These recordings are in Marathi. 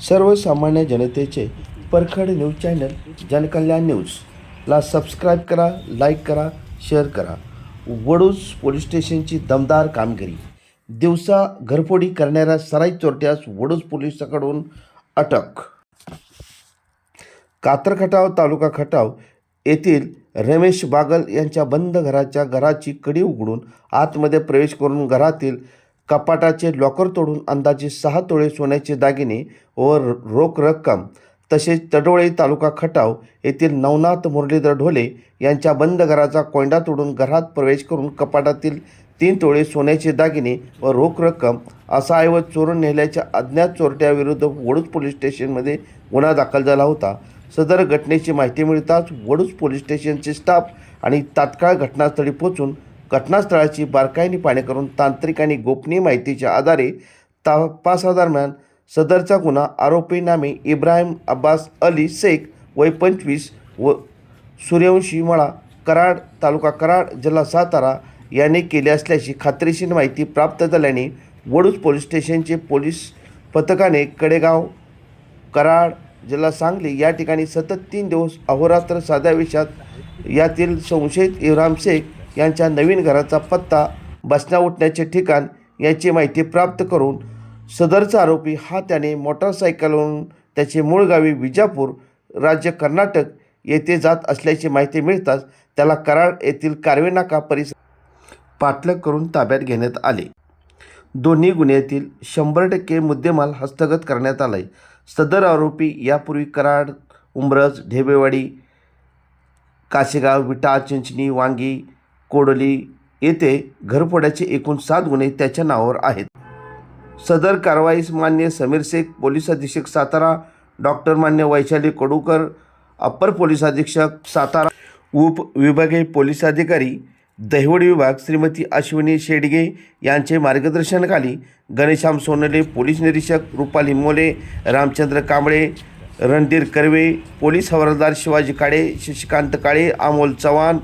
सर्वसामान्य जनतेचे परखड न्यूज चॅनल जनकल्याण न्यूजला सबस्क्राईब करा लाईक करा शेअर करा. वडूज पोलीस स्टेशनची दमदार कामगिरी. दिवसा घरफोडी करणाऱ्या सराई चोरट्यास वडूज पोलिसाकडून अटक. कातर खटाव तालुका खटाव येथील रमेश बागल यांच्या बंद घराच्या घराची कडी उघडून आतमध्ये प्रवेश करून घरातील कपाटाचे लॉकर तोडून अंदाजे सहा तोळे सोन्याचे दागिने व रोख रक्कम तसेच तडोळे तालुका खटाव येथील नवनाथ मुरलीधर ढोले यांच्या बंद घराचा कोंडा तोडून घरात प्रवेश करून कपाटातील तीन तोळे सोन्याचे दागिने व रोख रक्कम असा ऐवज चोरून नेल्याच्या अज्ञात चोरट्याविरुद्ध वडूज पोलीस स्टेशनमध्ये गुन्हा दाखल झाला होता. सदर घटनेची माहिती मिळताच वडूज पोलीस स्टेशनचे स्टाफ आणि तात्काळ घटनास्थळी पोहोचून घटनास्थळाची बारकाईने पाहणी करून तांत्रिक आणि गोपनीय माहितीच्या आधारे तपासादरम्यान सदरचा गुन्हा आरोपी नामे इब्राहिम अब्बास अली शेख वय पंचवीस व सूर्यवंशी मळा कराड तालुका कराड जिल्हा सातारा याने केले असल्याची खात्रीशीर माहिती प्राप्त झाल्याने वडूज पोलीस स्टेशनचे पोलीस पथकाने कडेगाव कराड जिल्हा सांगली या ठिकाणी सतत तीन दिवस अहोरात्र साध्या विषयात यातील संशयित इब्राहिम शेख यांच्या नवीन घराचा पत्ता बसण्या उठण्याचे ठिकाण याची माहिती प्राप्त करून सदरचा आरोपी हा त्याने मोटारसायकलवरून त्याचे मूळ गावी विजापूर राज्य कर्नाटक येथे जात असल्याची माहिती मिळताच त्याला कराड येथील कारवेनाका परिसर पाठलग करून ताब्यात घेण्यात आले. दोन्ही गुन्ह्यातील शंभर टक्के मुद्देमाल हस्तगत करण्यात आला आहे सदर आरोपी यापूर्वी कराड उंब्रज ढेबेवाडी काशेगाव विटा चिंचणी वांगी कोडली येथे घरफोड्याचे एकूण सात गुन्हे त्याच्या नावावर आहेत. सदर कारवाईस मान्य समीर शेख पोलीस अधीक्षक सातारा डॉक्टर मान्य वैशाली कडूकर अप्पर पोलीस अधीक्षक सातारा उप विभागीय पोलीस अधिकारी दहिवड विभाग श्रीमती अश्विनी शेडगे यांचे मार्गदर्शनाखाली गणेशाम सोनले पोलीस निरीक्षक रुपाली मोले रामचंद्र कांबळे रणधीर कर्वे पोलीस हवालदार शिवाजी काळे शशिकांत काळे अमोल चव्हाण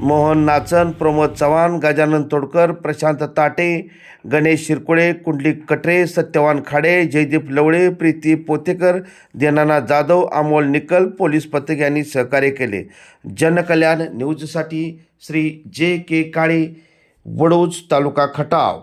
मोहन नाचन प्रमोद चव्हाण गजानन तोडकर प्रशांत ताटे गणेश शिरकोळे कुंडलिक कटरे सत्यवान खाडे जयदीप लवळे प्रीती पोतेकर देनाना जाधव अमोल निकल पोलीस पथक यांनी सहकार्य केले. जनकल्याण न्यूजसाठी श्री जे के काळे वडोज तालुका खटाव.